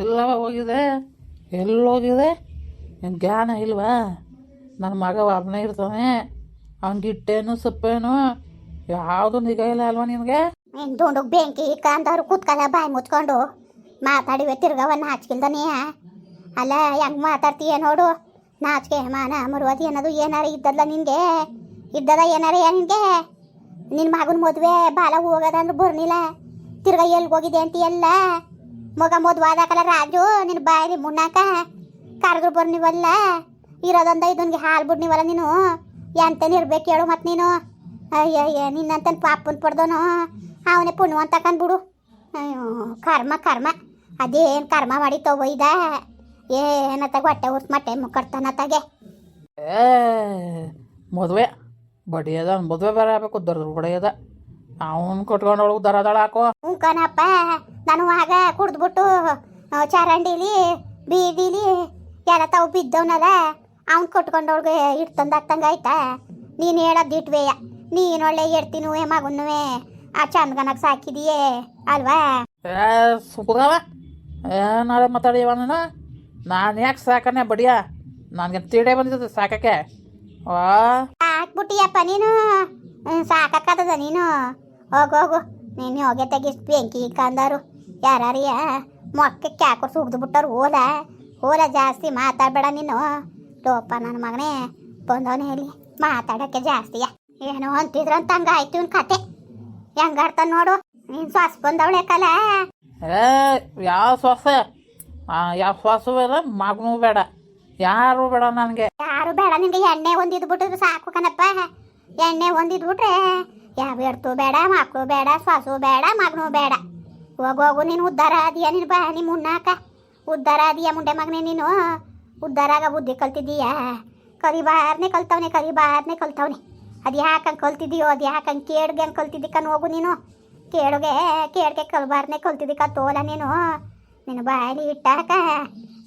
ಎಲ್ಲವ ಹೋಗಿದೆ ಎಲ್ಲೋಗಿದೆ ಏನು ಜ್ಞಾನ ಇಲ್ವಾ? ನನ್ನ ಮಗ ಒಬ್ಬನೇ ಇರ್ತಾನೆ, ಅವ್ನಿಗೆ ಹಿಟ್ಟೇನು ಸೊಪ್ಪೇನು, ಯಾವುದು ನಿಗ ಇಲ್ಲ ಅಲ್ವಾ ನಿನಗೆ? ದುಂಡು ಬೆಂಕಿ ಕಾಂದವ್ರು ಕೂತ್ಕಲ್ಲ ಬಾಯಿ ಮುಚ್ಕೊಂಡು, ಮಾತಾಡಿವೆ ತಿರ್ಗವನ್ನ ನಾಚಿಕಿಲ್ದನೇ ಅಲ್ಲ, ಹೆಂಗ್ ಮಾತಾಡ್ತೀಯ ನೋಡು. ನಾಚಿಕೆ, ಮಾನ, ಮರುವದಿ ಅನ್ನೋದು ಏನಾರ ಇದ್ದಲ್ಲ ನಿನಗೆ? ಇದ್ದದ ಏನಾರ ನಿನಗೆ? ನಿನ್ನ ಮಗನ ಮದುವೆ ಬಾಲ ಹೋಗದ ಅಂದ್ರೆ ಬರ್ನಿಲ್ಲ. ತಿರ್ಗ ಎಲ್ಲಿ ಹೋಗಿದೆ ಅಂತ ಎಲ್ಲ ಮಗ ಮದುವಾದಾಕಲ್ಲ ರಾಜು ನಿನ್ನ ಬಾಯಿ ಮುನ್ನಾಕ ಕರೆದ್ರು ಬರ್ನಿವಲ್ಲ ಇರೋದೊಂದ ಇದೊಂದು ಹಾಲು ಬಿಡ್ನಿವಲ್ಲ ನೀನು? ಎಂತೇನು ಇರ್ಬೇಕು ಹೇಳು ಮತ್ತೆ ನೀನು? ಅಯ್ಯಯ್ಯ, ನಿನ್ನಂತೇನು ಪಾಪನ ಪಡ್ದೋನು? ಅವನೇ ಪುಣ್ಯವಂತ ಕಂದ್ಬಿಡು ಅಯ್ಯೋ, ಕರ್ಮ ಕರ್ಮ. ಅದೇನು ಕರ್ಮ ಮಾಡಿತ್ತೋ ಒಯ್ದ ಏನತ್ತಾಗ ಹೊಟ್ಟೆ ಉರ್ಸ್ ಮಟ್ಟೆ ಮುಕ್ಕಡ್ತಾನತ್ತಾಗೆ ಮದುವೆ. ಬಡಿಯದ, ಮದುವೆ ಬರಬೇಕು ದೊಡ್ಡ ಬಡಿಯದ ಅವನು ಕಟ್ಕೊಂಡು ದರ ದಳ ಹಾಕೋ. ಹ್ಞೂ ಕಣಪ್ಪ ನಾನು ಆಗ ಕುಡ್ದ್ಬಿಟ್ಟು ಚರಂಡಿಲಿ ಬೀದಿಲಿ ಎಲ್ಲ ತಾವು ಬಿದ್ದವನಲ್ಲ ಅವ್ನು ಕಟ್ಕೊಂಡವ್ಳಿಗೆ ಇಟ್ಟು ತಂದಾಕ್ತಂಗೆ ಆಯ್ತಾ? ನೀನು ಹೇಳೋದು ಇಟ್ವೇಯ ನೀನು ಒಳ್ಳೆ ಎಡ್ತೀನುವೆ ಮಗನ್ನುವೆ ಆ ಚಂದಗನಕ್ಕೆ ಸಾಕಿದೀಯೇ ಅಲ್ವಾ? ಏ ಸುಖದವ ಏ ನಾಳೆ ಮಾತಾಡಿಯವ ನಾನು. ಯಾಕೆ ಸಾಕನೆ ಬಡಿಯ? ನನಗೆ ತಿಡೆ ಬಂದಿದ್ದು ಸಾಕಕ್ಕೆ. ವಾ. ಸಾಕ್ಬಿಟ್ಟಿಯಪ್ಪ ನೀನು ಸಾಕಕ್ಕದ ನೀನು. ಹೋಗು ಹೋಗು. ನೀನು ಹೋಗೆ ತೆಗಿಸ್ ಬೆಂಕಿ ಕಂದಾರು ಯಾರ್ಯಾರಿಯ ಮೊಕ್ಕೆ ಕ್ಯಾಕೋ ಸುಗ್ದು ಬಿಟ್ಟರು ಓಲ. ಓಲ ಜಾಸ್ತಿ ಮಾತಾಡಬೇಡ ನೀನು. ಲೋಪ ನನ್ನ ಮಗನೇ. ಬಂದವನೇ ಹೇಳಿ ಮಾತಾಡೋಕ್ಕೆ ಜಾಸ್ತಿಯ? ಏನೋ ಅಂತಿದ್ರು ಅಂತ ಹಂಗಾಯ್ತು ಇವ್ನ ಕತೆ. ಹೆಂಗಾಡ್ತಾನ ನೋಡು. ನೀನು ಶ್ವಾಸ ಬಂದವಳೆ ಕಲ. ಏ ಯಾವ ಶ್ವಾಸ? ಯಾವ ಸೊಸು ಬೇಡ ಮಗನೂ ಬೇಡ. ಯಾರು ಬೇಡ ನನಗೆ. ಯಾರು ಬೇಡ ನಿನಗೆ. ಎಣ್ಣೆ ಒಂದಿದ್ ಬಿಟ್ಟಿದ್ರು ಸಾಕು ಕಣಪ್ಪ. ಎಣ್ಣೆ ಒಂದಿದ್ ಬಿಟ್ರೆ ಯಾವ ಎಡ್ತು ಬೇಡ ಮಕ್ಕಳು ಬೇಡ, ಸಾಸು ಬೇಡ, ಮಗನು ಬೇಡ. ಹೋಗು ಹೋಗು, ನೀನು ಉದ್ಧಾರ ಆದಿಯ, ನೀನು ಬಾ ನಿಮ್ಮ ಮುನ್ನಾಕ. ಉದ್ಧಾರ ಆದಿಯ ಮುಂಡೆ ಮಗನೇ ನೀನು. ಉದ್ಧಾರ ಆಗ ಬುದ್ಧಿ ಕಲ್ತಿದ್ದೀಯ? ಕರಿಬಾರ್ನೆ ಕಲ್ತವ್ನೆ ಕರಿಬಾರ್ನೆ ಕಲ್ತವ್ನೆ. ಅದು ಯಾಕಂಗೆ ಕಲ್ತಿದ್ದೀಯೋ ಅದು ಯಾಕಂಗೆ ಕೇಡ್ಗೆ ಹಂಗೆ ಕಲ್ತಿದ್ದಿ ಕಣ್ ಹೋಗು ನೀನು. ಕೇಡುಗೆ, ಕೇಡ್ಗೆ ಕಲ್ಬಾರ್ನೆ ಕಲ್ತಿದ್ದಿ ತೋಲ ನೀನು. ನೀನು ಬಾಯಲ್ಲಿ ಇಟ್ಟಾಕ,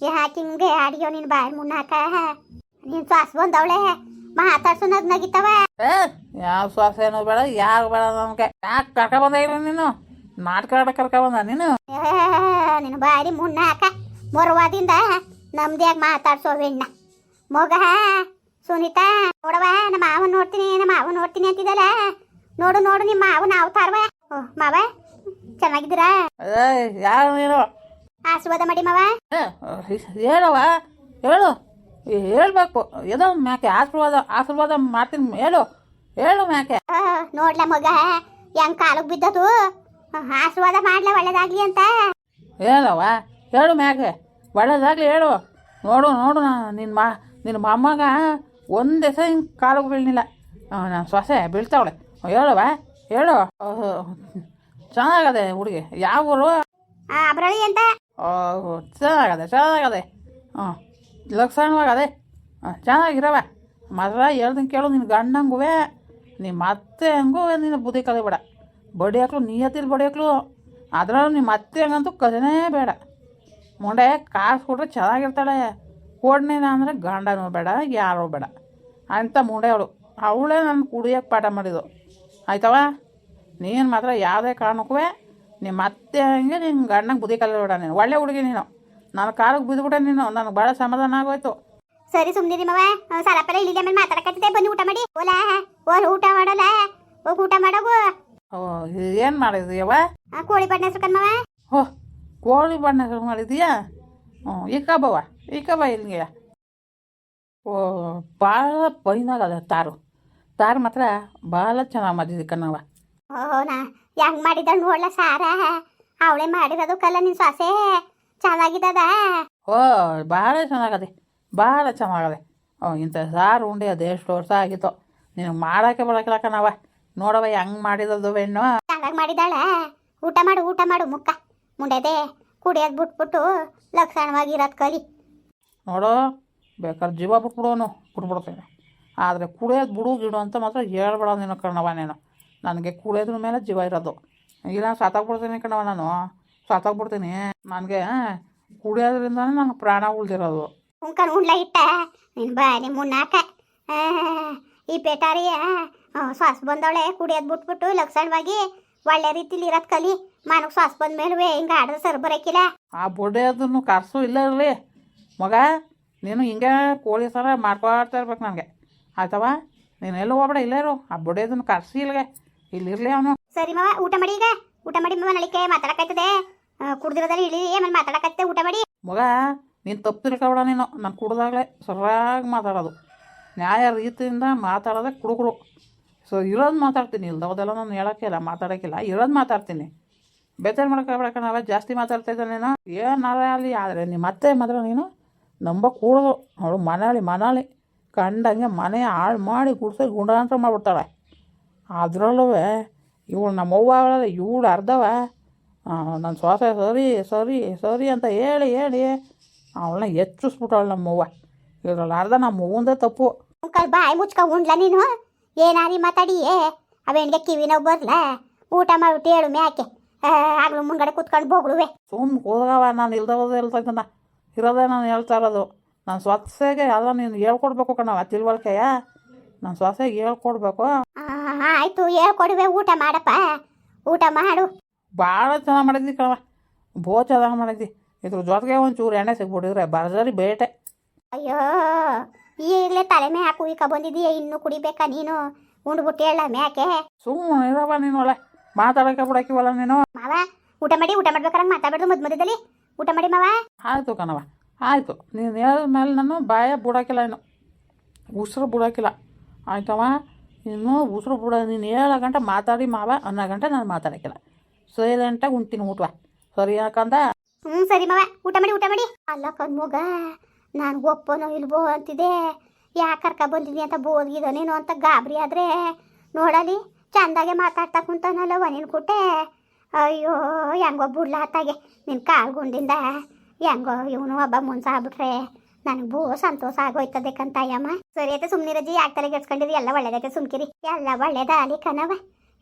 ಯಾಕೆ ಹಿಂಗೆ ಆಡಿಯೋ ನೀನು ಬಾಯಲ್ಲಿ ಮುನ್ನಾಕ. ನೀನು ಶ್ವಾಸ ಬಂದವಳೆ. ಮಾತಾಡ್ಸು ನಗ್ ನಗಿತಾವ ಏ ಯಾವ ಸೊಸೆನೂ ಬೇಡ ಯಾರು ಬೇಡ ನಮ್ಗೆ. ಯಾಕೆ ಕರ್ಕೊಬಂದ ಇಲ್ಲ ನೀನು? ನಾಟಕ ಆಡ ಕರ್ಕ ಬಂದ ನೀನು ನಿನ್ನ ಬಾರಿ ಮುನ್ನಾಕ ಮೊರವಾದಿಂದ ನಮ್ದ್ಯಾಗ ಮಾತಾಡ್ಸೋ ಹೆಣ್ಣ. ಮಗ ಸುನೀತಾ ನೋಡವ ನಮ್ಮ ಮಾವ ನೋಡ್ತೀನಿ ನಮ್ಮ ಮಾವ ನೋಡ್ತೀನಿ ಅಂತಿದ್ದಲ್ಲ. ನೋಡು ನೋಡು ನಿಮ್ಮ ಮಾವ ನಾವು ತಾರ್ವ ಮಾವ ಚೆನ್ನಾಗಿದ್ದೀರಾ? ಯಾರು ನೀನು? ಆಶೀರ್ವಾದ ಮಾಡಿ ಮಾವ. ಹೇಳವ ಹೇಳು. ಹೇಳ್ಬೇಕು. ಏನೋ ಮ್ಯಾಕೆ ಆಶೀರ್ವಾದ ಆಶೀರ್ವಾದ ಮಾಡ್ತೀನಿ ಹೇಳು ಹೇಳು ಮ್ಯಾಕೆ. ನೋಡ್ಲ ಮಗ ಹೆಂಗ್ ಕಾಲಕ್ಕೆ ಬಿದ್ದದು? ಆಶೀರ್ವಾದ ಮಾಡ್ಲ ಒಳ್ಳೇದಾಗ್ಲಿ ಅಂತ. ಹೇಳವ ಹೇಳು ಮ್ಯಾಕೆ ಒಳ್ಳೇದಾಗ್ಲಿ ಹೇಳು. ನೋಡು ನೋಡು ನಿನ್ನ ಮಾ ನಿನ್ನ ಮೊಮ್ಮಗ ಒಂದು ದಿವಸ ಹಿಂಗೆ ಕಾಲಿಗೆ ಬೀಳ್ನಿಲ್ಲ ನಾನು ಸೊಸೆ ಬೀಳ್ತಾವಳೆ. ಹೇಳುವ ಹೇಳು. ಚೆನ್ನಾಗದೆ ಹುಡುಗಿ ಯಾವ ಊರು ಆ, ಅಬ್ರಳಿ ಅಂತ. ಓಹ್ ಚೆನ್ನಾಗದೆ ಚೆನ್ನಾಗದೆ. ಹ್ಞೂ ಲಕ್ಷಣವಾಗದೆ ಹಾಂ ಚೆನ್ನಾಗಿರವ ಮರ ಹೇಳ್ದಂಗೆ ಕೇಳು ನಿನ್ನ ಗಂಡಂಗುವೆ. ನಿಮ್ಮ ಮತ್ತೆ ಹಂಗೂ ನಿನ್ನ ಬುದ್ಧಿ ಕಲಿಬೇಡ. ಹತ್ತಿರ ಬಡಿ ಹಾಕ್ಲು. ಅದರಲ್ಲೂ ನಿಮ್ಮ ಅತ್ತೆ ಹಂಗಂತೂ ಕಲಿನೇ ಬೇಡ. ಮುಂಡೆ ಕಾಸು ಕೊಟ್ಟರೆ ಚೆನ್ನಾಗಿರ್ತಾಳೆ. ಕೊಡ್ನೇನ ಅಂದರೆ ಗಂಡನೂ ಬೇಡ, ಯಾರೂ ಬೇಡ. ಅಂತ ಮುಂಡೆ ಅವಳು. ಅವಳೇ ನನ್ನ ಕುಡಿಯೋಕೆ ಪಾಠ ಮಾಡಿದ್ದು. ಆಯ್ತವ ನೀನು ಮಾತ್ರ ಯಾವುದೇ ಕಾರಣಕ್ಕೂ ನಿಮ್ಮ ಅತ್ತೆ ಹಂಗೆ ನಿನ್ನ ಗಂಡಂಗೆ ಬುದ್ಧಿ ಕಲಿಬೇಡ ನೀನು. ಒಳ್ಳೆ ಹುಡುಗಿ ನೀನು. ನನ್ನ ಕಾಲಿಗೆ ಬಿದ್ದುಬಿಟ್ಟೆ ನೀನು ನನಗೆ ಭಾಳ ಸಮಾಧಾನ ಆಗೋಯ್ತು. ಸರಿ ಸುಮ್ನಿರಿ ಮವ ಸಲಪೆಲ್ಲ ಇಲ್ಲಿದೆ ಆಮೇಲೆ ಮಾತಾಡಕತ್ತಿದ್ದೆ ಬನ್ನಿ ಊಟ ಮಾಡಿ. ಓಲ ಓ ಊಟ ಮಾಡಲ್ಲ ಹೋಗಿ ಊಟ ಮಾಡೋಗು. ಓ ಏನು ಅವ ಆ, ಕೋಳಿ ಬಣ್ಣ ಹೆಸರು ಕಣ್ಮವ ಹೋ ಕೋಳಿ ಬಣ್ಣ ಹೆಸರು ಮಾಡಿದೀಯಾ? ಹ್ಞೂ ಈ ಈಕಬ ಇಲ್ಲಿಗೆ. ಓ ಭಾಳ ಪೈನಾಗದ ತಾರು. ತಾರು ಮಾತ್ರ ಭಾಳ ಚೆನ್ನಾಗಿ ಮಾಡಿದ್ವಿ ಕಣವ ಓಹೋ ನಾ ಹೆಂಗ್ ಮಾಡಿದ ನೋಡ್ಲ ಸಾರ? ಅವಳೆ ಮಾಡಿರೋದು ಕಲ್ಲ ನಿನ್ ಸೊಸೆ. ಚೆನ್ನಾಗಿದ್ದದ ಓ ಭಾಳ ಚೆನ್ನಾಗದೆ ಭಾಳ ಚೆನ್ನಾಗದೆ ಓ ಇಂಥ ಸಾರು ಉಂಡೆ ಅದು ಎಷ್ಟು ವರ್ಷ ಆಗಿತ್ತು. ನಿನಗೆ ಮಾಡೋಕ್ಕೆ ಬರೋಕಿಲ್ಲ ಕಣವ ನೋಡವ ಹೆಂಗೆ ಮಾಡಿದದು ಹೆಣ್ಣು ಚೆನ್ನಾಗಿ ಮಾಡಿದಾಳೆ? ಊಟ ಮಾಡು ಊಟ ಮಾಡು ಮುಕ್ಕ. ಮುಂಡೆದೆ ಕುಡಿಯೋದು ಬಿಟ್ಬಿಟ್ಟು ಲಕ್ಷಣವಾಗಿರೋದು ಕಲಿ. ನೋಡು ಬೇಕಾದ್ರೆ ಜೀವ ಬಿಟ್ಬಿಡೋನು ಬಿಟ್ಬಿಡ್ತೇನೆ. ಆದರೆ ಕುಡಿಯೋದು ಬಿಡು ಗಿಡು ಅಂತ ಮಾತ್ರ ಹೇಳ್ಬೇಡ ನಿನ್ನ ಕಣವ ನೀನು. ನನಗೆ ಕುಡಿಯೋದ್ರ ಮೇಲೆ ಜೀವ ಇರೋದು. ಇಲ್ಲ ಸಾತಾಗ್ಬಿಡ್ತೀನಿ ಕಣವ ನಾನು. ಸಾತಾಗ್ಬಿಡ್ತೀನಿ ನನಗೆ ಕುಡಿಯೋದ್ರಿಂದ ನನಗೆ ಪ್ರಾಣ ಉಳ್ದಿರೋದು. ಉಂಕನ್ ಉಂಡ್ಲ ಇಟ್ಟ ನಿನ್ ಬಾರಿ ಮುನ್ನಾಕ ಆ, ಈ ಪೇಟಾರಿಯ ಶ್ವಾಸ ಬಂದವಳೆ ಕುಡಿಯೋದ್ ಬಿಟ್ಬಿಟ್ಟು ಲಕ್ಷಣವಾಗಿ ಒಳ್ಳೆ ರೀತಿಲಿ ಇರೋದ್ ಕಲಿ. ಮನಗ್ ಶ್ವಾಸ ಬಂದ ಮೇಲೆ ಹಿಂಗೆ ಆಡಿದ್ರೆ ಸರ್ ಬರಕಿಲ್ಲ. ಆ ಬೊಡೆ ಅದನ್ನು ಕರ್ಸು ಇಲ್ಲ ಇರಲಿ. ಮಗ ನೀನು ಹಿಂಗೆ ಕೋಳಿ ಸರ ಮಾಡ್ಕೊಳ್ತಾ ಇರ್ಬೇಕು ನನಗೆ. ಆಯ್ತವ? ನೀನು ಎಲ್ಲೂ ಹೋಗ್ಬೇಡ ಇಲ್ಲೇ ಇರು. ಆ ಬೊಡೆದನ್ನು ಕರ್ಸಿ ಇಲ್ಲಿಗೆ ಇಲ್ಲಿರಲಿ ಅವನು. ಸರಿ ಮಾವ ಊಟ ಮಾಡಿ ಈಗ. ಊಟ ಮಾಡಿ ಮಾವ ನಳಿಕೆ ಮಾತಾಡಕತ್ತದೆ ಕುಡ್ದಿರೋದಲ್ಲಿ ಇಳಿ. ಆಮೇಲೆ ಮಾತಾಡಕತ್ತೆ, ಊಟ ಮಾಡಿ. ಮಗ, ನೀನು ತಪ್ಪು ತಿಳ್ಕೊಬೇಡ ನೀನು. ನಾನು ಕುಡ್ದಾಗಲೇ ಸರಿಯಾಗಿ ಮಾತಾಡೋದು. ನ್ಯಾಯ ರೀತಿಯಿಂದ ಮಾತಾಡೋದೇ ಕುಡುಕರು. ಸೊ ಇರೋದು ಮಾತಾಡ್ತೀನಿ. ಇಲ್ದವದೆಲ್ಲ ನಾನು ಹೇಳೋಕ್ಕಿಲ್ಲ ಮಾತಾಡೋಕ್ಕಿಲ್ಲ ಇರೋದು ಮಾತಾಡ್ತೀನಿ. ಬೇಜಾರು ಮಾಡ್ಕೊಬೇಡ ನಾವೇ ಜಾಸ್ತಿ ಮಾತಾಡ್ತಾ ಇದ್ದ ನೀನು. ಏನಾರ ಅಲ್ಲಿ ಆದರೆ ನಿಮ್ಮ ಅತ್ತೆ ಮಾತ್ರ ನೀನು ನಂಬ ಕೂಡದು. ಅವಳು ಮನಾಳಿ ಮನಾಳಿ. ಕಂಡಂಗೆ ಮನೆ ಹಾಳು ಮಾಡಿ ಗುಡ್ಸಿ ಗುಂಡಾಂತರ ಮಾಡಿಬಿಡ್ತಾಳೆ. ಅದರಲ್ಲೂ ಇವಳು ನಮ್ಮವ್ವ ಇವಳು ಅರ್ಧವ. ನನ್ನ ಶ್ವಾಸ ಸರಿ ಸರಿ ಸರಿ ಅಂತ ಹೇಳಿ ಹೇಳಿ ಅವಳನ್ನ ಹೆಚ್ಚಿಸ್ಬಿಟ್ಟವಳು ನಮ್ಮವ್ವ ಇದ್ರಲ್ಲಿ ಅರ್ಧ ನಮ್ಮ ಮೂವಂದೇ ತಪ್ಪು. ಅಂಕಲ್ ಬಾಯಿ ಮುಚ್ಕೊಂಡ್ಲ ನೀನು? ಏನಾರಿ ಮಾತಾಡಿ ಅವೇನ್ಗೆ ಕಿವಿ ನೋವು ಬರ್ಲ? ಊಟ ಮಾಡ್ಬಿಟ್ಟು ಹೇಳು ಮ್ಯಾಕೆ. ಆಗ್ಲೂ ಮುಂಗಡೆ ಕುತ್ಕೊಂಡು ಬೋಗ್ಳುವೆ. ಸುಮ್ಮನೆ ಹೋಗವ ನಾನು ಇಲ್ದೋದು ಹೇಳ್ತಾ ಇದ್ದನ ಇರೋದೇ ನಾನು ಹೇಳ್ತಾ ಇರೋದು. ನನ್ನ ಸ್ವಸೆಗೆ ಎಲ್ಲ ನೀನು ಹೇಳ್ಕೊಡ್ಬೇಕು ಕಣವ ತಿಳುವಳಿಕೆಯ? ನನ್ನ ಸ್ವಸೆಗೆ ಹೇಳ್ಕೊಡ್ಬೇಕು. ಆಯ್ತು ಹೇಳ್ಕೊಡುವೆ ಊಟ ಮಾಡಪ್ಪ. ಊಟ ಮಾಡು. ಭಾಳ ಚೆನ್ನಾಗಿ ಮಾಡಿದ್ವಿ ಕಣವ ಬೋ ಚೆನ್ನಾಗಿ ಮಾಡಿದ್ವಿ ಇದ್ರ ಜೊತೆಗೆ ಒಂಚೂರು ಎಣ್ಣೆ ಸಿಗ್ಬಿಟ್ಟಿದ್ರೆ ಬರ್ಜರಿ ಬೇಟೆ. ಅಯ್ಯೋ ಈಗಲೇ ತಲೆ ಮೇ ಹಾಕು ಈಗ ಬಂದಿದೀಯ ಇನ್ನು ಕುಡಿಬೇಕಾ ನೀನು? ಉಂಡ್ಬಿಟ್ಟು ಹೇಳ ಮ್ಯಾಕೆ? ಸುಮ್ಮನೆ ಇರವ ನೀನು ಒಳ್ಳೆ. ಮಾತಾಡೋಕೆ ಬಿಡಕ್ಕಿವಲ್ಲ ನೀನು. ಮಾವ ಊಟ ಮಾಡಿ ಊಟ ಮಾಡ್ಬೇಕಾರ ಮಾತಾಡ್ದು ಮದ್ ಮಧ್ಯದಲ್ಲಿ. ಊಟ ಮಾಡಿ ಮಾವ. ಆಯ್ತು ಕಣವ ಆಯಿತು. ನೀನು ಹೇಳಿದ ಮೇಲೆ ನಾನು ಬಾಯ ಬಿಡೋಕ್ಕಿಲ್ಲ ಇನ್ನು. ಉಸಿರು ಬಿಡೋಕ್ಕಿಲ್ಲ ಆಯ್ತವ ಇನ್ನು ಉಸಿರು ಬಿಡೋ ನೀನು ಏಳು ಗಂಟೆ ಮಾತಾಡಿ ಮಾವ ಅನ್ನೋ ಗಂಟೆ ನಾನು ಮಾತಾಡೋಕ್ಕಿಲ್ಲ. ಸೈಲೆಂಟಾಗಿ ಉಣ್ತೀನಿ ಊಟವ ಸರಿ ಯಾಕಂದ? ಹ್ಞೂ ಸರಿ ಮಾವ. ಊಟ ಮಾಡಿ ಊಟ ಮಾಡಿ. ಅಲ್ಲ ಕಣ್ಮಗ, ನಾನು ಒಪ್ಪನೋ ಇಲ್ವೋ ಅಂತಿದೆ ಯಾಕೆ ಕರ್ಕ ಬಂದಿದ್ದೀನಿ ಅಂತ ಬೋದ್ಗಿದನೇನೋ ನೀನು ಅಂತ ಗಾಬರಿ ಆದ್ರೆ ನೋಡಲಿ, ಚಂದಾಗೆ ಮಾತಾಡ್ತಾ ಕುಂತಾನಲ್ಲವ ನಿನ್ ಕುಟ್ಟೆ ಅಯ್ಯೋ, ಹೆಂಗೋ ಬುಡ್ಲ ಆತಾಗೆ ನಿನ್ನ ಕಾಲ್ಗುಂದಿಂದ ಹೆಂಗೋ ಇವನು ಒಬ್ಬ ಮುನ್ಸ ಆಗ್ಬಿಟ್ರೆ ನನಗೆ ಬೋ ಸಂತೋಷ ಆಗೋಯ್ತದೆ ಕಂತಾಯಮ್ಮ. ಸರಿ ಆಯ್ತು ಸುಮ್ಮನಿರಜಿ ಯಾಕೆ ತಲೆ ಕೆಡ್ಸ್ಕೊಂಡಿರಿ ಎಲ್ಲ ಒಳ್ಳೇದೈತೆ, ಸುಮ್ಕಿರಿ. ಎಲ್ಲ ಒಳ್ಳೇದಾಲಿ ಕಣವ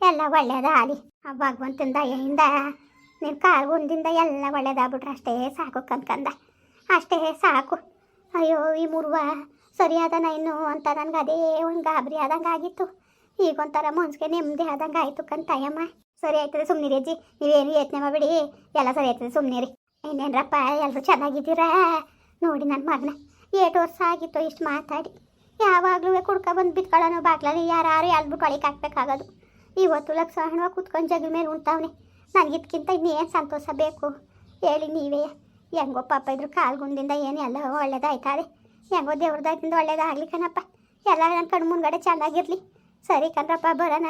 ಎಲ್ಲ ಒಳ್ಳೇದಾಗಲಿ. ಭಗವಂತನ ದಯೆಯಿಂದ ನಿನ್ನ ಕಾಲ್ಗುಂದಿಂದ ಎಲ್ಲ ಒಳ್ಳೇದಾಗ್ಬಿಟ್ರೆ. ಅಷ್ಟೇ ಸಾಕು ಕನ್ಕಂದ ಅಷ್ಟೇ ಸಾಕು. ಅಯ್ಯೋ, ಈ ಮುರುವ ಸರಿಯಾದನ ಇನ್ನು ಅಂತ ನನಗೆ ಅದೇ ಒಂದು ಗಾಬರಿ ಆದಂಗೆ ಆಗಿತ್ತು. ಈಗ ಒಂಥರ ಮನ್ಸಿಗೆ ನೆಮ್ಮದಿ ಆದಂಗೆ ಆಯಿತು ಕಂತಾಯಮ್ಮ. ಸರಿ ಆಯ್ತದೆ ಸುಮ್ಮನಿರಿ ಅಜ್ಜಿ. ನೀವೇನು ಯೋಚನೆ ಮಾಡಿಬಿಡಿ. ಎಲ್ಲ ಸರಿ ಆಯ್ತದೆ ಸುಮ್ಮನಿರಿ ಇನ್ನೇನ್ರಪ್ಪ ಎಲ್ಲರೂ ಚೆನ್ನಾಗಿದ್ದೀರಾ? ನೋಡಿ ನನ್ನ ಮಗನ. ಏಟು ವರ್ಷ ಆಗಿತ್ತು ಇಷ್ಟು ಮಾತಾಡಿ. ಯಾವಾಗಲೂ ಕುಡ್ಕ ಬಂದು ಬಿತ್ಕೊಳ್ಳೋನು ಬಾಗ್ಲಲ್ಲಿ ಯಾರು ಎಲ್ಲರೂ ಒಳಗೆ ಹಾಕ್ಬೇಕಾಗೋದು. ಇವತ್ತು ಲಕ್ಷಣವಾಗಿ ಕುತ್ಕೊಂಡು ಜಗಳ ಮೇಲೆ ಉಂಟಾವನೆ ನನಗಿದ್ಕಿಂತ ಇನ್ನೇನು ಸಂತೋಷ ಬೇಕು? ಹೇಳಿ ನೀವೇ. ಹೆಂಗೋ ಪಾಪ ಇದ್ರ ಕಾಲ್ಗುಂದಿಂದ ಏನು ಎಲ್ಲ ಒಳ್ಳೇದಾಯ್ತದೆ. ಹೆಂಗೋ ದೇವ್ರದಾಗಿಂದ ಒಳ್ಳೇದಾಗಲಿ ಕಣಪ್ಪ. ಎಲ್ಲ ನನ್ನ ಕಣ್ಣು ಮುಂದ್ಗಡೆ ಚೆನ್ನಾಗಿರಲಿ ಸರಿ ಕಣ್ರಪ್ಪ ಬರೋಣ.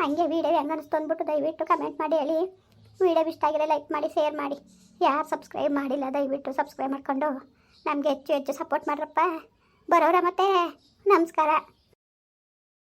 ಹಂಗೆ ವೀಡಿಯೋ ಹೆಂಗೆ ಅನಿಸ್ತು ಅಂದ್ಬಿಟ್ಟು ದಯವಿಟ್ಟು ಕಮೆಂಟ್ ಮಾಡಿ ಹೇಳಿ. ವೀಡಿಯೋ ಇಷ್ಟ ಆಗಿರೋ ಲೈಕ್ ಮಾಡಿ ಶೇರ್ ಮಾಡಿ. ಯಾರು ಸಬ್ಸ್ಕ್ರೈಬ್ ಮಾಡಿಲ್ಲ, ದಯವಿಟ್ಟು ಸಬ್ಸ್ಕ್ರೈಬ್ ಮಾಡ್ಕೊಂಡು. ನಮಗೆ ಹೆಚ್ಚು ಹೆಚ್ಚು ಸಪೋರ್ಟ್ ಮಾಡ್ರಪ್ಪ. ಬರೋರ ಮತ್ತೆ ನಮಸ್ಕಾರ.